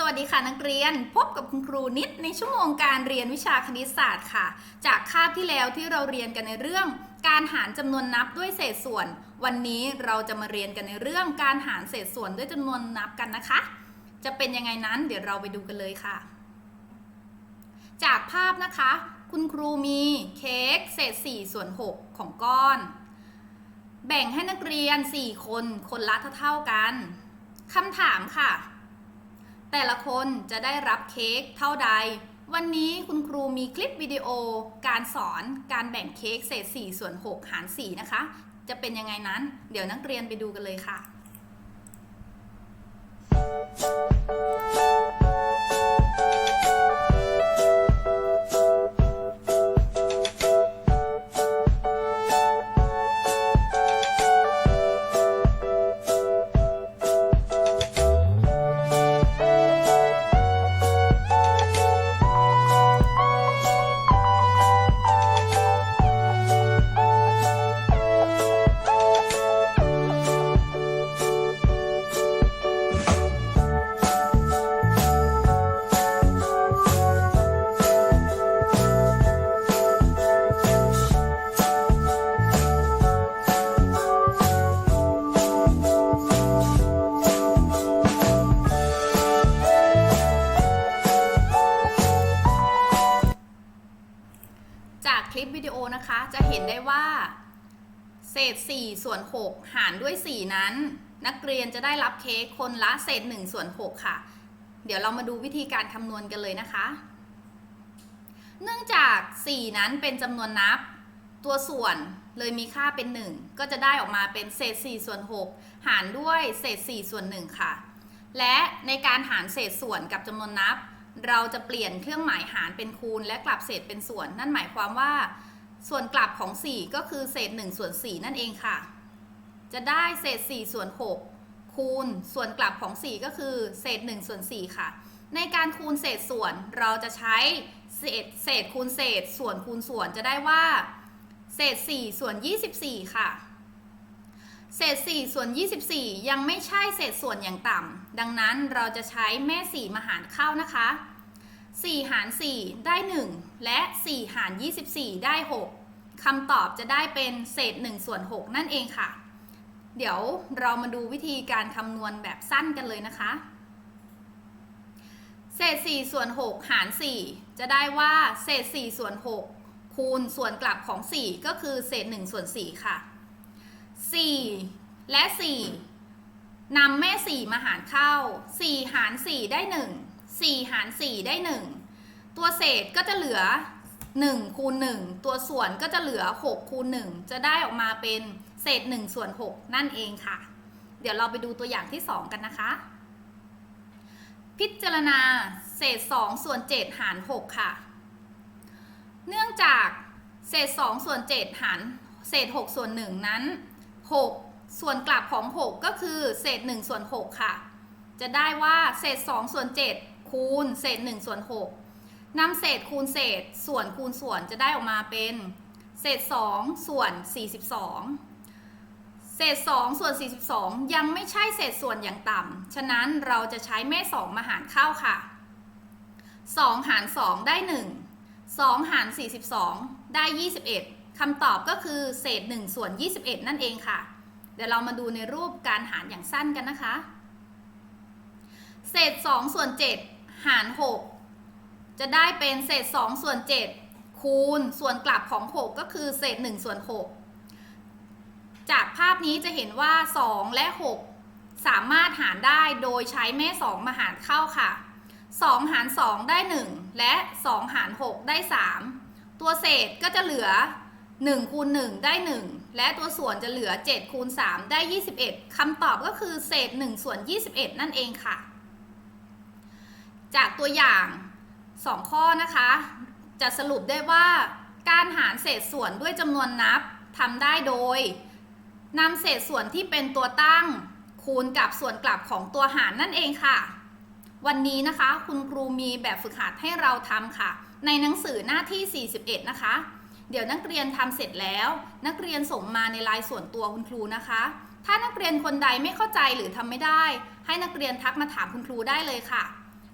สวัสดีค่ะนักเรียนพบกับคุณครูนิดในชั่วโมงการเรียนวิชาคณิตศาสตร์ค่ะ จากคาบที่แล้วที่เราเรียนกันในเรื่อง การหารจำนวนนับด้วยเศษส่วน วันนี้เราจะมาเรียนกันในเรื่องการหารเศษส่วนด้วยจำนวนนับกันนะคะ จะเป็นยังไงนั้นเดี๋ยวเราไปดูกันเลยค่ะ จากภาพนะคะ คุณครูมีเค้กเศษ4ส่วน6ของก้อน แบ่งให้นักเรียน 4 คนคนละเท่าๆกันคำถามค่ะ แต่ละคนจะได้รับเค้กเท่าใด วันนี้คุณครูมีคลิปวิดีโอ การสอนการแบ่งเค้กเศษ4ส่วน6หาร4นะคะ จะเป็นยังไงนั้น เดี๋ยวนักเรียนไปดูกันเลยค่ะ จากคลิปวิดีโอนะคะ จะเห็นได้ว่า เศษ 4 ส่วน 6 หารด้วย 4 นั้น นักเรียนจะได้รับเค้กคนละเศษ 1 ส่วน 6 ค่ะ เดี๋ยวเรามาดูวิธีการคำนวณกันเลยนะคะ เนื่องจาก 4 นั้นเป็นจำนวนนับ ตัวส่วนเลยมีค่าเป็น 1 ก็จะได้ออกมาเป็นเศษ 4 ส่วน 6 หารด้วยเศษ 4 ส่วน 1 ค่ะ และในการหารเศษส่วนกับจำนวนนับ เราจะเปลี่ยนเครื่องหมายหารเป็นคูณ และกลับเศษเป็นส่วน นั่นหมายความว่า ส่วนกลับของ 4 ก็คือเศษ1ส่วน4นั่นเองค่ะ จะได้เศษ4ส่วน6คูณส่วนกลับของ 4 ก็คือเศษ1ส่วน4ค่ะ ในการคูณเศษส่วนเราจะใช้เศษเศษคูณเศษส่วนคูณส่วนจะได้ว่า เศษ4ส่วน 24 ค่ะเศษ4ส่วน 24 ยังไม่ใช่เศษส่วนอย่างต่ำ ดังนั้นเราจะใช้แม่ 4 มาหารเข้านะคะ 4 หาร 4 ได้ 1 และ 4 หาร 24 ได้ 6คำตอบจะได้เป็นเศษ1ส่วน6นั่นเองค่ะ เดี๋ยวเรามาดูวิธีการคำนวณแบบสั้นกันเลยนะคะ เศษ 4 ส่วน 6 หาร 4 จะได้ว่าเศษ 4 ส่วน 6 คูณส่วนกลับของ 4 ก็คือเศษ 1 ส่วน 4 ค่ะ 4 และ 4นำแม่ 4 มาหารเข้า 4 หาร 4 ได้ 1 4 หาร 4 ได้ 1 ตัวเศษก็จะเหลือ 1 คูณ 1 ตัวส่วนก็จะเหลือ 6 คูณ 1 จะได้ออกมาเป็นเศษ 1 ส่วน 6 นั่นเองค่ะ เดี๋ยวเราไปดูตัวอย่างที่ 2 กันนะคะ พิจารณาเศษ 2 ส่วน 7 หาร 6 ค่ะ เนื่องจากเศษ 2 ส่วน 7 หาร เศษ 6 ส่วน 1 นั้น 6 ส่วนกลับของ 6 ก็คือเศษ 1 ส่วน 6 ค่ะจะได้ว่าเศษ 2 ส่วน 7 คูณเศษ1ส่วน6นำเศษคูณเศษส่วนคูณส่วนจะได้ออกมาเป็น เศษ 2 ส่วน 42 เศษ 2 ส่วน 42 ยังไม่ใช่เศษส่วนอย่างต่ำฉะนั้นเราจะใช้แม่ 2 มาหารเข้าค่ะ 2 หาร 2 ได้ 1 2 หาร 42 ได้ 21คำตอบก็คือเศษ 1 ส่วน 21 นั่นเองค่ะ เดี๋ยวเรามาดูในรูปการหารอย่างสั้นกันนะคะเศษ 2 ส่วน 7 หาร 6 จะได้เป็นเศษ 2 ส่วน 7 คูณส่วนกลับของ 6 ก็คือเศษ 1 ส่วน 6 จากภาพนี้จะเห็นว่า 2 และ 6 สามารถหารได้โดยใช้แม่ 2 มาหารเข้าค่ะ 2 หาร 2 ได้ 1 และ 2 หาร 6 ได้ 3 ตัวเศษก็จะเหลือ 1 คูณ 1 ได้ 1 และตัวส่วนจะเหลือ 7 คูณ 3 ได้ 21คำตอบก็คือเศษ 1 ส่วน 21 นั่นเองค่ะ จากตัวอย่าง 2 ข้อนะคะ จะสรุปได้ว่าการหารเศษส่วนด้วยจำนวนนับทำได้โดยนำเศษส่วนที่เป็นตัวตั้ง คูณกับส่วนกลับของตัวหารนั่นเองค่ะ วันนี้นะคะคุณครูมีแบบฝึกหัดให้เราทำค่ะ ในหนังสือหน้าที่ 41 นะคะ เดี๋ยวนักเรียนทำเสร็จแล้ว นักเรียนส่งมาในไลน์ส่วนตัวคุณครูนะคะ ถ้านักเรียนคนใดไม่เข้าใจหรือทำไม่ได้ ให้นักเรียนทักมาถามคุณครูได้เลยค่ะ